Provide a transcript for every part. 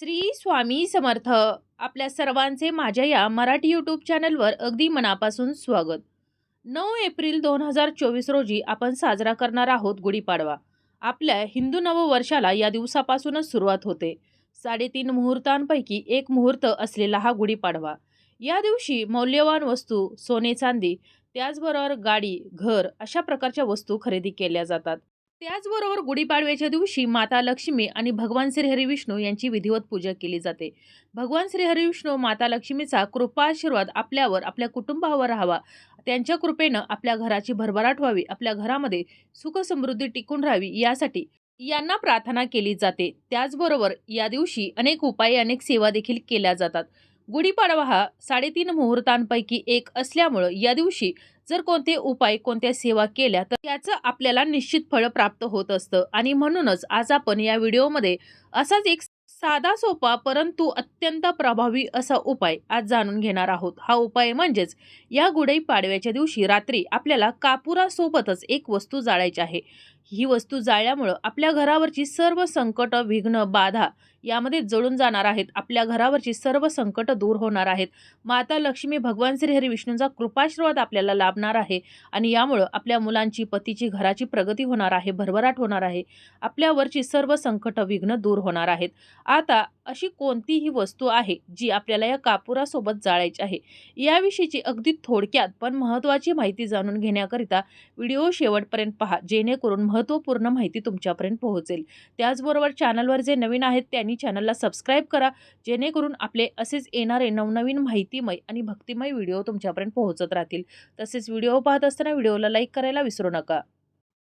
श्री स्वामी समर्थ. आपल्या सर्वांचे माझ्या या मराठी यूट्यूब चॅनलवर अगदी मनापासून स्वागत. नऊ एप्रिल दोन हजार चोवीस रोजी आपण साजरा करणार आहोत गुढीपाडवा. आपल्या हिंदू नववर्षाला या दिवसापासूनच सुरुवात होते. साडेतीन मुहूर्तांपैकी एक मुहूर्त असलेला हा गुढीपाडवा. या दिवशी मौल्यवान वस्तू सोने चांदी त्याचबरोबर गाडी घर अशा प्रकारच्या वस्तू खरेदी केल्या जातात. त्याचबरोबर गुढीपाडव्याच्या दिवशी माता लक्ष्मी आणि भगवान श्री हरिविष्णू यांची विधिवत पूजा केली जाते. भगवान श्री हरिविष्णू माता लक्ष्मीचा कृपा आशीर्वाद आपल्यावर आपल्या कुटुंबावर राहावा. त्यांच्या कृपेनं आपल्या घराची भरभराट व्हावी आपल्या घरामध्ये सुख समृद्धी टिकून राहावी यासाठी यांना प्रार्थना केली जाते. त्याचबरोबर या दिवशी अनेक उपाय अनेक सेवा देखील केल्या जातात. गुढीपाडवा हा साडेतीन मुहूर्तांपैकी एक असल्यामुळं या दिवशी जर कोणते उपाय कोणत्या सेवा केल्या तर त्याचं आपल्याला निश्चित फळ प्राप्त होत असतं. आणि म्हणूनच आज आपण या व्हिडिओमध्ये असाच एक साधा सोपा परंतु अत्यंत प्रभावी असा उपाय आज जाणून घेणार आहोत. हा उपाय म्हणजेच या गुढी पाडव्याच्या दिवशी रात्री आपल्याला कापुरासोबतच एक वस्तू जाळायची आहे. ही वस्तू जाळल्यामुळं आपल्या घरावरची सर्व संकट विघ्न बाधा यामध्ये जळून जाणार आहेत. आपल्या घरावरची सर्व संकट दूर होणार आहेत. माता लक्ष्मी भगवान श्री हरी विष्णूंचा कृपाशीर्वाद आपल्याला लाभणार आहे आणि यामुळं आपल्या मुलांची पतीची घराची प्रगती होणार आहे भरभराट होणार आहे. आपल्यावरची सर्व संकट विघ्न दूर होणार आहेत. आता अशी कोणतीही वस्तू आहे जी आपल्याला या कापुरासोबत जाळायची आहे. याविषयीची अगदी थोडक्यात पण महत्त्वाची माहिती जाणून घेण्याकरिता व्हिडिओ शेवटपर्यंत पहा. जेणेकरून महत्त्वपूर्ण माहिती तुमच्यापर्यंत पोहोचेल. त्याचबरोबर चॅनलवर जे नवीन आहेत त्यांनी चॅनलला सबस्क्राईब करा. जेणेकरून आपले असेच येणारे नवनवीन माहितीमय आणि भक्तिमय व्हिडिओ तुमच्यापर्यंत पोहोचत राहतील. तसेच व्हिडिओ पाहत असताना व्हिडिओला लाईक करायला विसरू नका.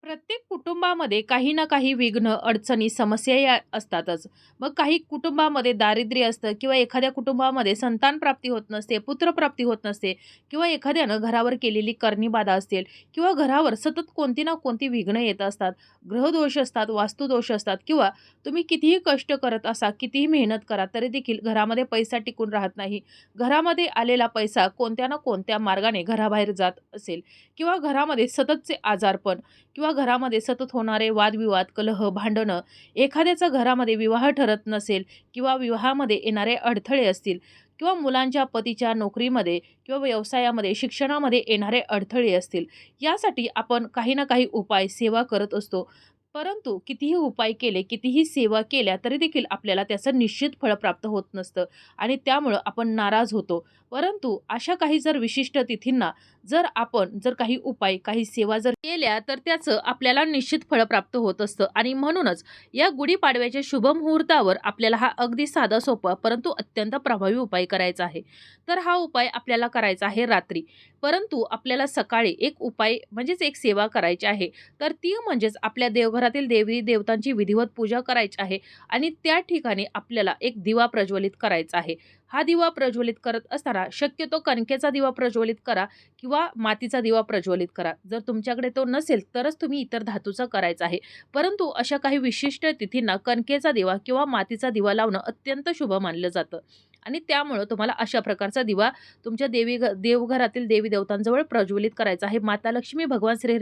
प्रत्येक कुटुंबामध्ये काही ना काही विघ्न अडचणी समस्या या असतातच. मग काही कुटुंबामध्ये दारिद्र्य असतं किंवा एखाद्या कुटुंबामध्ये संतान प्राप्ती होत नसते पुत्रप्राप्ती होत नसते किंवा एखाद्यानं घरावर केलेली करणीबाधा असतील किंवा घरावर सतत कोणती ना कोणती विघ्न येत असतात ग्रहदोष असतात वास्तुदोष असतात किंवा तुम्ही कितीही कष्ट करत असा कितीही मेहनत करा तरी देखील घरामध्ये पैसा टिकून राहत नाही. घरामध्ये आलेला पैसा कोणत्या ना कोणत्या मार्गाने घराबाहेर जात असेल किंवा घरामध्ये सततचे आजारपण किंवा घरामध्ये सतत होणारे वादविवाद कलह भांडणं एखाद्याचा घरामध्ये विवाह ठरत नसेल किंवा विवाहामध्ये येणारे अडथळे असतील किंवा मुलांच्या पतीच्या नोकरीमध्ये किंवा व्यवसायामध्ये शिक्षणामध्ये येणारे अडथळे असतील यासाठी आपण काही ना काही उपाय सेवा करत असतो. परंतु कितीही उपाय केले कितीही सेवा केल्या तरी देखील आपल्याला त्याचं निश्चित फळ प्राप्त होत नसतं आणि त्यामुळं आपण नाराज होतो. परंतु अशा काही जर विशिष्ट तिथींना जर आपण जर काही उपाय काही सेवा जर केल्या तर त्याचं आपल्याला निश्चित फळ प्राप्त होत असतं. आणि म्हणूनच या गुढीपाडव्याच्या शुभ मुहूर्तावर आपल्याला हा अगदी साधा सोपा परंतु अत्यंत प्रभावी उपाय करायचा आहे. तर हा उपाय आपल्याला करायचा आहे रात्री. परंतु आपल्याला सकाळी एक उपाय म्हणजेच एक सेवा करायची आहे. तर ती म्हणजेच आपल्या देवघरातील देवी देवतांची विधिवत पूजा करायची आहे आणि त्या ठिकाणी आपल्याला एक दिवा प्रज्वलित करायचा आहे. हा दिवा प्रज्वलित करत असताना शक्यतो कणकेचा दिवा प्रज्वलित करा किंवा मातीचा दिवा प्रज्वलित करा. जर तुमच्याकडे तो नसेल तरच तुम्ही इतर धातूचा करायचा आहे. परंतु अशा काही विशिष्ट तिथींना कणकेचा दिवा किंवा मातीचा दिवा लावणं अत्यंत शुभ मानलं जातं. आणि त्यामुळं तुम्हाला अशा प्रकारचा दिवा तुमच्या देवी देवघरातील देवी देवतांजवळ प्रज्वलित करायचा आहे. माता लक्ष्मी भगवान श्री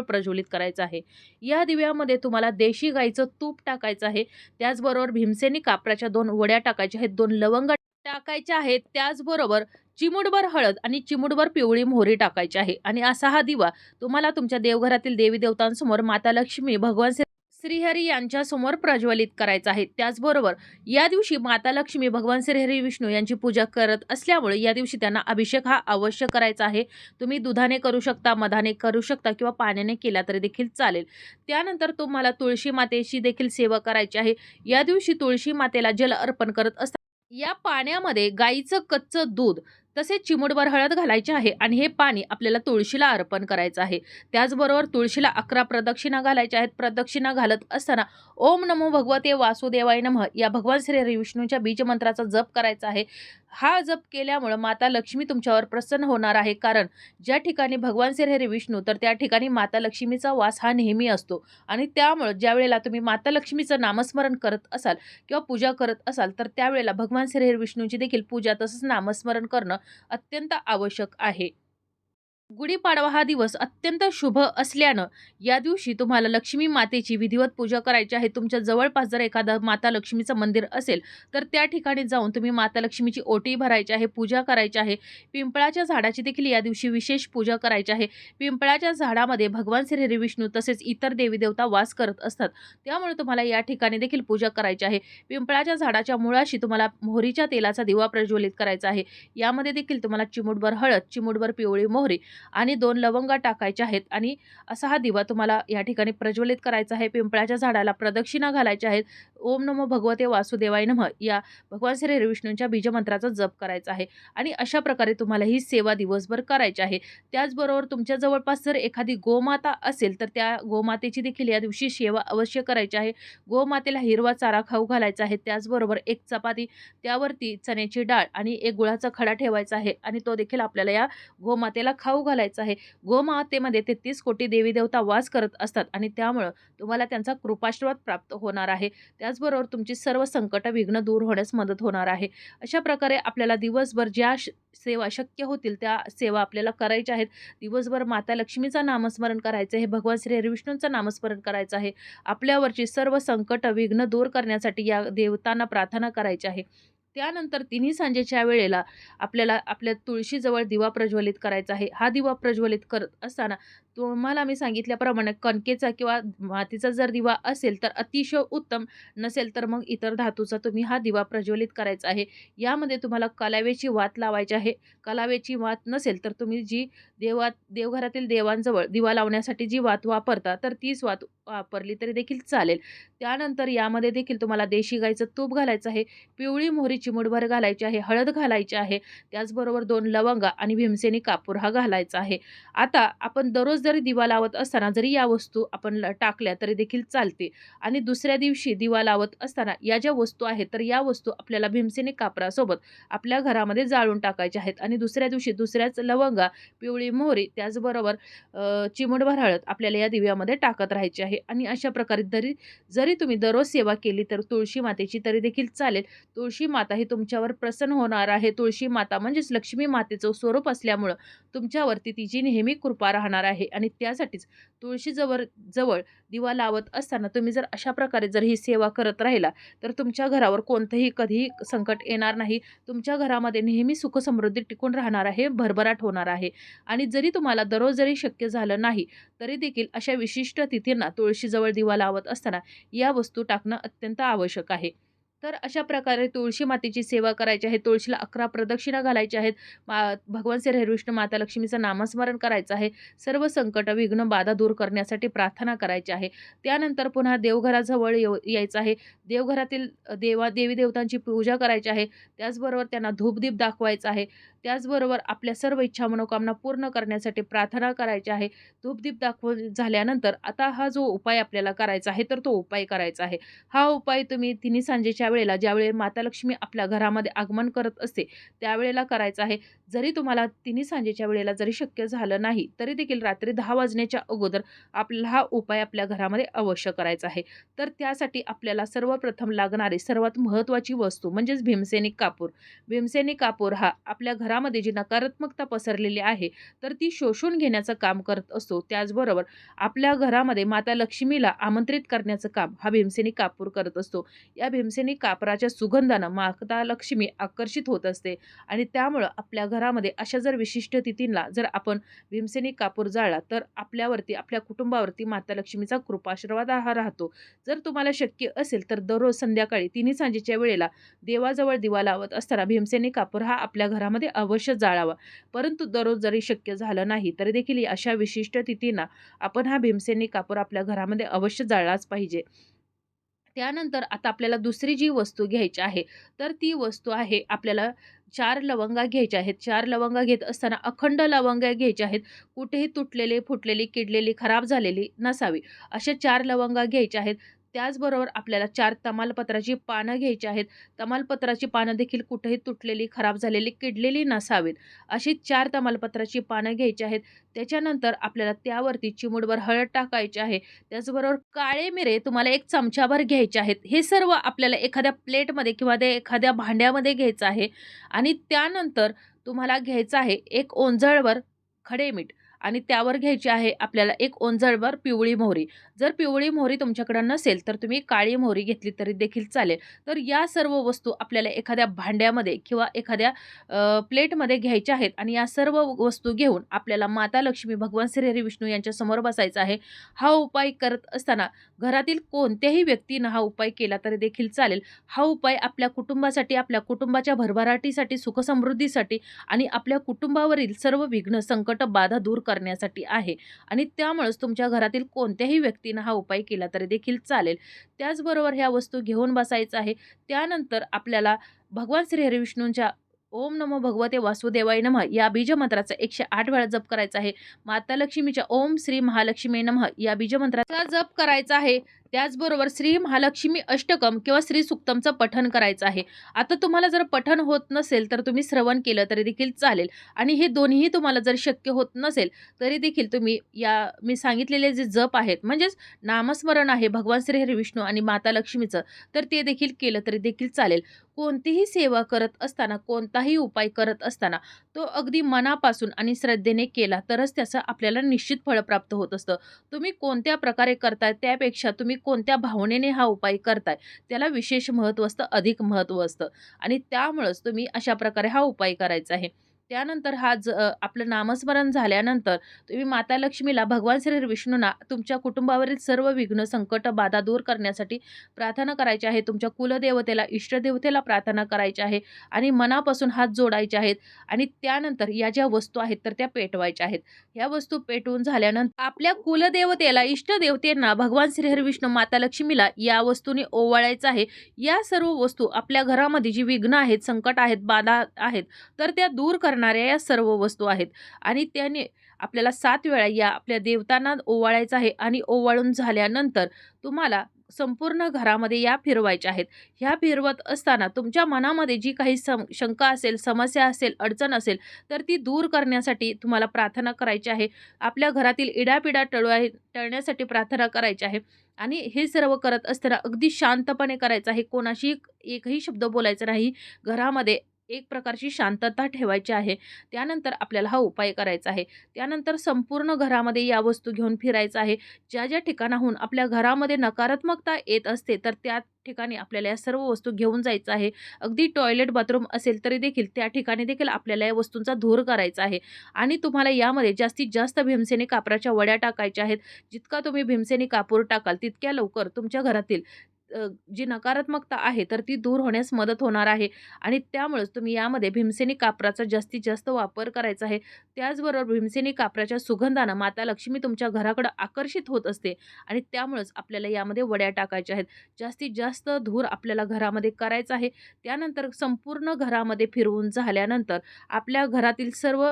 प्रज्वलित करायचं आहे. या दिव्यामध्ये तुम्हाला देशी गाईचं तूप टाकायचं आहे. त्याचबरोबर भीमसेनी कापराच्या दोन वड्या टाकायच्या आहेत. दोन लवंग टाकायच्या आहेत. त्याचबरोबर चिमुडभर हळद आणि चिमुडभर पिवळी मोहरी टाकायची आहे. आणि असा हा दिवा तुम्हाला तुमच्या देवघरातील देवी देवतांसमोर माता लक्ष्मी भगवान श्री श्रीहरी यांच्यासमोर प्रज्वलित करायचा आहे. त्याचबरोबर या दिवशी माता लक्ष्मी भगवान श्रीहरी विष्णू यांची पूजा करत असल्यामुळे या दिवशी त्यांना अभिषेक हा अवश्य करायचा आहे. तुम्ही दुधाने करू शकता मधाने करू शकता किंवा पाण्याने केला तरी देखील चालेल. त्यानंतर तुम्हाला तुळशी मातेची देखील सेवा करायची आहे. या दिवशी तुळशी मातेला जल अर्पण करत असता या पाण्यामध्ये गाईचं कच्चं दूध तसेच चिमूटभर हळद घालायची आहे आणि हे पाणी आपल्याला तुळशीला अर्पण करायचं आहे. त्याचबरोबर तुळशीला अकरा प्रदक्षिणा घालायच्या आहेत. प्रदक्षिणा घालत असताना ओम नमो भगवते वासुदेवाय नमः या भगवान श्री हरी विष्णूच्या बीजमंत्राचा जप करायचा आहे. हा जप केल्यामुळं माता लक्ष्मी तुमच्यावर प्रसन्न होणार आहे. कारण ज्या ठिकाणी भगवान श्री हरी विष्णू तर त्या ठिकाणी माता लक्ष्मीचा वास हा नेहमी असतो. आणि त्यामुळं ज्या वेळेला तुम्ही माता लक्ष्मीचं नामस्मरण करत असाल किंवा पूजा करत असाल तर त्यावेळेला भगवान श्रीहरी विष्णूची देखील पूजा तसंच नामस्मरण करणं अत्यंत आवश्यक आहे. गुढीपाडवा हा दिवस अत्यंत शुभ असल्यानं या दिवशी तुम्हाला लक्ष्मी मातेची विधिवत पूजा करायची आहे. तुमच्या जवळपास जर एखादं माता लक्ष्मीचं मंदिर असेल तर त्या ठिकाणी जाऊन तुम्ही माता लक्ष्मीची ओटी भरायची आहे पूजा करायची आहे. पिंपळाच्या झाडाची देखील या दिवशी विशेष पूजा करायची आहे. पिंपळाच्या झाडामध्ये भगवान श्री हरी विष्णू तसेच इतर देवी देवता वास करत असतात. त्यामुळे तुम्हाला या ठिकाणी देखील पूजा करायची आहे. पिंपळाच्या झाडाच्या मुळाशी तुम्हाला मोहरीच्या तेलाचा दिवा प्रज्वलित करायचा आहे. यामध्ये देखील तुम्हाला चिमूटभर हळद चिमुटभर पिवळी मोहरी आणि दोन लवंगा टाकायच्या आहेत. आणि असा हा दिवा तुम्हाला या ठिकाणी प्रज्वलित करायचा आहे. पिंपळाच्या झाडाला प्रदक्षिणा घालायच्या आहेत. ओम नमो भगवते वासुदेवाय नमः. या भगवान श्री हरिविष्णूंच्या बीजमंत्राचा जप करायचा आहे. आणि अशा प्रकारे तुम्हाला ही सेवा दिवसभर करायची आहे. त्याचबरोबर तुमच्या जवळपास जर एखादी गोमाता असेल तर त्या गोमातेची देखील या दिवशी सेवा अवश्य करायची आहे. गोमातेला हिरवा चारा खाऊ घालायचा आहे. त्याचबरोबर एक चपाती त्यावरती चण्याची डाळ आणि एक गुळाचा खडा ठेवायचा आहे. आणि तो देखील आपल्याला या गोमातेला खाऊ घालायचं आहे. गोमातेमध्ये तेहतीस कोटी देवी देवता वास करत असतात आणि त्यामुळं तुम्हाला त्यांचा कृपाशीर्वाद प्राप्त होणार आहे. त्याचबरोबर तुमची सर्व संकट विघ्न दूर होण्यास मदत होणार आहे. अशा प्रकारे आपल्याला दिवसभर ज्या सेवा शक्य होतील त्या सेवा आपल्याला करायच्या आहेत. दिवसभर माता लक्ष्मीचं नामस्मरण करायचं आहे. भगवान श्री हरिविष्णूंचं नामस्मरण करायचं आहे. आपल्यावरची सर्व संकट विघ्न दूर करण्यासाठी या देवतांना प्रार्थना करायची आहे. त्यानंतर तिन्ही सांजेच्या वेळेला आपल्याला आपल्या तुळशीजवळ दिवा प्रज्वलित करायचा आहे. हा दिवा प्रज्वलित करत असताना तुम्हाला मी सांगितल्याप्रमाणे कणकेचा किंवा मातीचा जर दिवा असेल तर अतिशय उत्तम नसेल तर मग इतर धातूचा तुम्ही हा दिवा प्रज्वलित करायचा आहे. यामध्ये तुम्हाला कलावेची वात लावायची आहे. कलावेची वात नसेल तर तुम्ही जी देवात देवघरातील देवांजवळ दिवा लावण्यासाठी जी वात वापरता तर तीच वात वापरली तरी देखील चालेल. त्यानंतर यामध्ये देखील तुम्हाला देशी गाईचं तूप घालायचं आहे. पिवळी मोहरी चिमुडभर घालायची आहे हळद घालायची आहे त्याचबरोबर दोन लवंगा आणि भीमसेनी कापूर हा घालायचा आहे. आता आपण दररोज जरी दिवा लावत असताना जरी या वस्तू आपण ल- टाकल्या तरी देखील चालते आणि दुसऱ्या दिवशी दिवा लावत असताना या ज्या वस्तू आहेत तर या वस्तू आपल्याला भीमसेनी कापरासोबत आपल्या घरामध्ये जाळून टाकायच्या आहेत. आणि दुसऱ्या दिवशी दुसऱ्याच लवंगा पिवळी मोहरी त्याचबरोबर अ, चिमूटभर हळद आपल्याला या दिव्यामध्ये टाकत राहायची आहे. आणि अशा प्रकारे जरी जरी तुम्ही दररोज सेवा केली तर तुळशी मातेची तरी देखील चालेल. तुळशी माता हे तुमच्यावर प्रसन्न होणार आहे. तुळशी माता म्हणजेच लक्ष्मी मातेचं स्वरूप असल्यामुळं तुमच्यावरती तिची नेहमी कृपा राहणार आहे. आणि त्यासाठीच तुळशीजवळ जवळ दिवा लावत असताना तुम्ही जर अशा प्रकारे जर ही सेवा करत राहिला तर तुमच्या घरावर कोणतंही कधीही संकट येणार नाही. तुमच्या घरामध्ये नेहमी सुखसमृद्धी टिकून राहणार आहे भरभराट होणार आहे. आणि जरी तुम्हाला दररोज जरी शक्य झालं नाही तरी देखील अशा विशिष्ट तिथींना तुळशीजवळ दिवा लावत असताना या वस्तू टाकणं अत्यंत आवश्यक आहे. तर अशा प्रकारे तुळशी मातेची सेवा करायची आहे. तुळशीला अकरा प्रदक्षिणा घालायच्या आहेत. मा भगवान श्री हरिविष्णू माता लक्ष्मीचं नामस्मरण करायचं आहे. सर्व संकट विघ्न बाधा दूर करण्यासाठी प्रार्थना करायची आहे. त्यानंतर पुन्हा देवघराजवळ येऊ यायचं आहे. देवघरातील देवा देवी देवतांची पूजा करायची आहे. त्याचबरोबर त्यांना धूपदीप दाखवायचा आहे. त्याचबरोबर आपल्या सर्व इच्छा मनोकामना पूर्ण करण्यासाठी प्रार्थना करायची आहे. धूपदीप दाखव झाल्यानंतर आता हा जो उपाय आपल्याला करायचा आहे तर तो उपाय करायचा आहे. हा उपाय तुम्ही तिन्ही सांजेच्या वेळेला ज्यावेळी माता लक्ष्मी आपल्या घरामध्ये आगमन करत असते त्यावेळेला करायचं आहे. जरी तुम्हाला तिन्ही सांजेच्या वेळेला जरी शक्य झालं नाही तरी देखील रात्री दहा वाजण्याच्या अगोदर आपला हा उपाय आपल्या घरामध्ये अवश्य करायचा आहे. तर त्यासाठी आपल्याला सर्वप्रथम लागणारी सर्वात महत्त्वाची वस्तू म्हणजेच भीमसेनी कापूर. भीमसेनी कापूर हा आपल्या घरामध्ये जी नकारात्मकता पसरलेली आहे तर ती शोषून घेण्याचं काम करत असतो. त्याचबरोबर आपल्या घरामध्ये माता लक्ष्मीला आमंत्रित करण्याचं काम हा भीमसेनी कापूर करत असतो. या भीमसेनी कापराच्या सुगंधानं माता लक्ष्मी आकर्षित होत असते. आणि त्यामुळं आपल्या घरामध्ये अशा जर विशिष्ट तिथींना जर आपण भीमसेनी कापूर जाळला तर आपल्यावरती आपल्या कुटुंबावरती माता लक्ष्मीचा कृपाशीर्वाद हा राहतो. जर तुम्हाला शक्य असेल तर दररोज संध्याकाळी तिन्ही सांजेच्या वेळेला देवाजवळ दिवा लावत असताना भीमसेनी कापूर हा आपल्या घरामध्ये अवश्य जाळावा. परंतु दररोज जरी शक्य झालं नाही तरी देखील अशा विशिष्ट तिथींना आपण हा भीमसेनी कापूर आपल्या घरामध्ये अवश्य जाळलाच पाहिजे. त्यानंतर आता आपल्याला दुसरी जी वस्तू घ्यायची आहे तर ती वस्तू आहे आपल्याला चार लवंगा घ्यायच्या आहेत. चार लवंगा घेत असताना अखंड लवंगा घ्यायच्या आहेत. कुठेही तुटलेले फुटलेली किडलेली खराब झालेली नसावी. अशा चार लवंगा घ्यायच्या आहेत. त्याचबरोबर आपल्याला चार तमालपत्राची पानं घ्यायची आहेत. तमालपत्राची पानं देखील कुठेही तुटलेली खराब झालेली किडलेली नसावीत. अशी चार तमालपत्राची पानं घ्यायची आहेत. त्याच्यानंतर आपल्याला त्यावरती चिमूटभर हळद टाकायची आहे. त्याचबरोबर काळे मिरे तुम्हाला एक चमचाभर घ्यायचे आहेत. हे सर्व आपल्याला एखाद्या प्लेटमध्ये किंवा ते एखाद्या भांड्यामध्ये घ्यायचं आहे. आणि त्यानंतर तुम्हाला घ्यायचं आहे एक ओंजळवर खडे मीठ. आणि त्यावर घ्यायची आहे आपल्याला एक ओंजळभर पिवळी मोहरी. जर पिवळी मोहरी तुमच्याकडं नसेल तर तुम्ही काळी मोहरी घेतली तरी देखील चालेल. तर या सर्व वस्तू आपल्याला एखाद्या भांड्यामध्ये किंवा एखाद्या प्लेटमध्ये घ्यायच्या आहेत आणि या सर्व वस्तू घेऊन आपल्याला माता लक्ष्मी भगवान श्रीहरी विष्णू यांच्या समोर बसायचं आहे. हा उपाय करत असताना घरातील कोणत्याही व्यक्तीनं हा उपाय केला तरी देखील चालेल. हा उपाय आपल्या कुटुंबासाठी आपल्या कुटुंबाच्या भरभराटीसाठी सुखसमृद्धीसाठी आणि आपल्या कुटुंबावरील सर्व विघ्न संकट बाधा दूर करण्यासाठी आहे. आणि त्यामुळेच तुमच्या घरातील कोणत्याही व्यक्ती पद्धतीनं हा उपाय केला तरी देखील चालेल. त्याचबरोबर ह्या वस्तू घेऊन बसायचं आहे. त्यानंतर आपल्याला भगवान श्री हरिविष्णूंच्या ओम नमो भगवते वासुदेवाय नमः या बीजमंत्राचा एकशे आठ वेळा जप करायचा आहे. माता लक्ष्मीच्या ओम श्री महालक्ष्मी नमः या बीजमंत्राचा जप करायचा आहे. त्याचबरोबर श्री महालक्ष्मी अष्टकम किंवा श्री सुक्तमचं पठन करायचं आहे. आता तुम्हाला जर पठन होत नसेल तर तुम्ही श्रवण केलं तरी देखील चालेल. आणि हे दोन्हीही तुम्हाला जर शक्य होत नसेल तरी देखील तुम्ही या मी सांगितलेले जे जप आहेत म्हणजेच नामस्मरण आहे भगवान श्री हरी विष्णू आणि माता लक्ष्मीचं तर ते देखील केलं तरी देखील चालेल. कोणतीही सेवा करत असताना कोणताही उपाय करत असताना तो अगदी मनापासून आणि श्रद्धेने केला तरच त्याचं आपल्याला निश्चित फळ प्राप्त होत असतं. तुम्ही कोणत्या प्रकारे करताय त्यापेक्षा तुम्ही कोणत्या भावनेने हा उपाय करताय? त्याला विशेष महत्त्व असतं अधिक महत्त्व असतं. आणि त्यामुळंच तुम्ही अशा प्रकारे हा उपाय करायचा आहे. त्यानंतर हा ज आपलं नामस्मरण झाल्यानंतर तुम्ही माता लक्ष्मीला भगवान श्री विष्णूंना तुमच्या कुटुंबावरील सर्व विघ्न संकट बाधा दूर करण्यासाठी प्रार्थना करायची आहे. तुमच्या कुलदेवतेला इष्टदेवतेला प्रार्थना करायची आहे आणि मनापासून हात जोडायचे आहेत आणि त्यानंतर या ज्या वस्तू आहेत तर त्या पेटवायच्या आहेत. ह्या वस्तू पेटवून झाल्यानंतर आपल्या कुलदेवतेला इष्टदेवतेंना भगवान श्रीहरी विष्णू माता लक्ष्मीला या वस्तूने ओवाळायचं आहे. या सर्व वस्तू आपल्या घरामध्ये जी विघ्न आहेत संकट आहेत बाधा आहेत तर त्या दूर करण्या करणाऱ्या या सर्व वस्तू आहेत. आणि त्याने आपल्याला सात वेळा या आपल्या देवतांना ओवाळायचं आहे आणि ओवाळून झाल्यानंतर तुम्हाला संपूर्ण घरामध्ये या फिरवायच्या आहेत. ह्या फिरवत असताना तुमच्या मनामध्ये जी काही सम शंका असेल समस्या असेल अडचण असेल तर ती दूर करण्यासाठी तुम्हाला प्रार्थना करायची आहे. आपल्या घरातील इडापिडा टळवाय टळण्यासाठी प्रार्थना करायची आहे. आणि हे सर्व करत असताना अगदी शांतपणे करायचं आहे. कोणाशी एकही शब्द बोलायचा नाही. घरामध्ये एक प्रकारची शांतता ठेवायची आहे. त्यानंतर आपल्याला हा उपाय करायचा आहे. त्यानंतर संपूर्ण घरामध्ये या वस्तू घेऊन फिरायचं आहे. ज्या ज्या ठिकाणाहून आपल्या घरामध्ये नकारात्मकता येत असते तर त्या ठिकाणी आपल्याला या सर्व वस्तू घेऊन जायचं आहे. अगदी टॉयलेट बाथरूम असेल तरी देखील त्या ठिकाणी देखील आपल्याला या वस्तूंचा धूर करायचा आहे. आणि तुम्हाला यामध्ये जास्तीत जास्त भीमसेनी कापराच्या वड्या टाकायच्या आहेत. जितका तुम्ही भीमसेनी कापूर टाकाल तितक्या लवकर तुमच्या घरातील जी नकारात्मकता आहे तर ती दूर होण्यास मदत होणार आहे. आणि त्यामुळेच तुम्ही यामध्ये भीमसेनी कापराचा जास्तीत जास्त वापर करायचा आहे. त्याचबरोबर भीमसेनी कापराच्या सुगंधानं माता लक्ष्मी तुमच्या घराकडं आकर्षित होत असते. आणि त्यामुळेच आपल्याला यामध्ये वड्या टाकायच्या आहेत. जास्तीत जास्त धूर आपल्याला घरामध्ये करायचा आहे. त्यानंतर संपूर्ण घरामध्ये फिरवून झाल्यानंतर आपल्या घरातील सर्व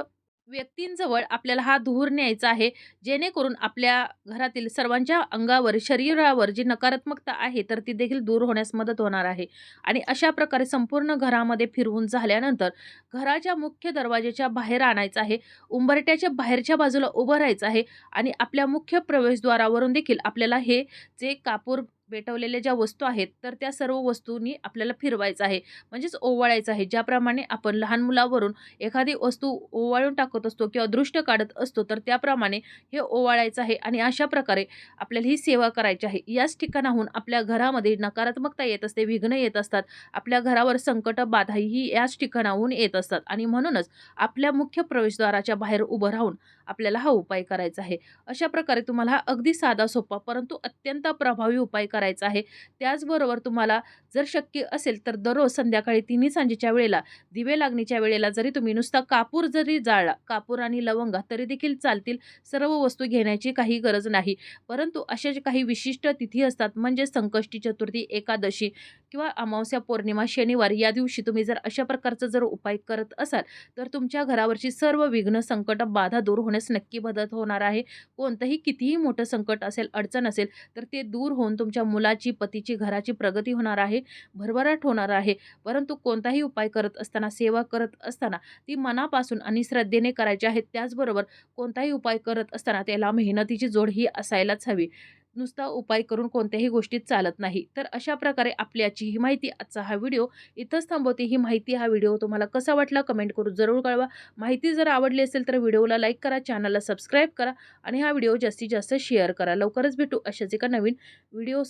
व्यक्तींजवळ आपल्याला हा धूर न्यायचा आहे जेणेकरून आपल्या घरातील सर्वांच्या अंगावर शरीरावर जी नकारात्मकता आहे तर ती देखील दूर होण्यास मदत होणार आहे. आणि अशा प्रकारे संपूर्ण घरामध्ये फिरवून झाल्यानंतर घराच्या मुख्य दरवाजेच्या बाहेर आणायचं आहे उंबरट्याच्या बाहेरच्या बाजूला उभं राहायचं आहे आणि आपल्या मुख्य प्रवेशद्वारावरून देखील आपल्याला हे जे कापूर पेटवलेल्या ज्या वस्तू आहेत तर त्या सर्व वस्तूंनी आपल्याला फिरवायचं आहे. म्हणजेच ओवाळायचं आहे. ज्याप्रमाणे आपण लहान मुलावरून एखादी वस्तू ओवाळून टाकत असतो किंवा दृष्ट काढत असतो तर त्याप्रमाणे हे ओवाळायचं आहे आणि अशा प्रकारे आपल्याला ही सेवा करायची आहे. याच ठिकाणाहून आपल्या घरामध्ये नकारात्मकता येत असते विघ्न येत असतात. आपल्या घरावर संकट बाधाही याच ठिकाणाहून येत असतात. आणि म्हणूनच आपल्या मुख्य प्रवेशद्वाराच्या बाहेर उभं राहून आपल्याला हा उपाय करायचा आहे. अशा प्रकारे तुम्हाला हा अगदी साधा सोपा परंतु अत्यंत प्रभावी उपाय करायचा आहे. त्याचबरोबर तुम्हाला जर शक्य असेल तर दररोज संध्याकाळी तिन्ही सांजेच्या वेळेला दिवे लागणीच्या वेळेला जरी तुम्ही नुसता कापूर जरी जाळला कापूर आणि लवंगा तरी देखील चालतील. सर्व वस्तू घेण्याची काही गरज नाही. परंतु अशा जे काही विशिष्ट तिथी असतात म्हणजे संकष्टी चतुर्थी एकादशी किंवा अमावस्या पौर्णिमा शनिवार या दिवशी तुम्ही जर अशा प्रकारचा जर उपाय करत असाल तर तुमच्या घरावरची सर्व विघ्न संकट बाधा दूर होण्यास नक्की मदत होणार आहे. कोणतंही कितीही मोठं संकट असेल अडचण असेल तर ते दूर होऊन तुमच्या मुलाची पतीची घराची प्रगती होणार आहे भरभराट होणार आहे. परंतु कोणताही उपाय करत असताना सेवा करत असताना ती मनापासून आणि श्रद्धेने करायची आहे. त्याचबरोबर कोणताही उपाय करत असताना त्याला मेहनतीची जोड ही असायलाच हवी. नुसता उपाय करून कोणत्याही गोष्टीत चालत नाही. तर अशा प्रकारे आपल्याची ही माहिती आजचा हा व्हिडिओ. इथंच थांबवते. ही माहिती हा व्हिडिओ तुम्हाला कसा वाटला कमेंट करून जरूर कळवा. माहिती जर आवडली असेल तर व्हिडिओला लाईक करा चॅनलला सबस्क्राईब करा आणि हा व्हिडिओ जास्तीत जास्त शेअर करा. लवकरच भेटू अशाच एका नवीन व्हिडिओ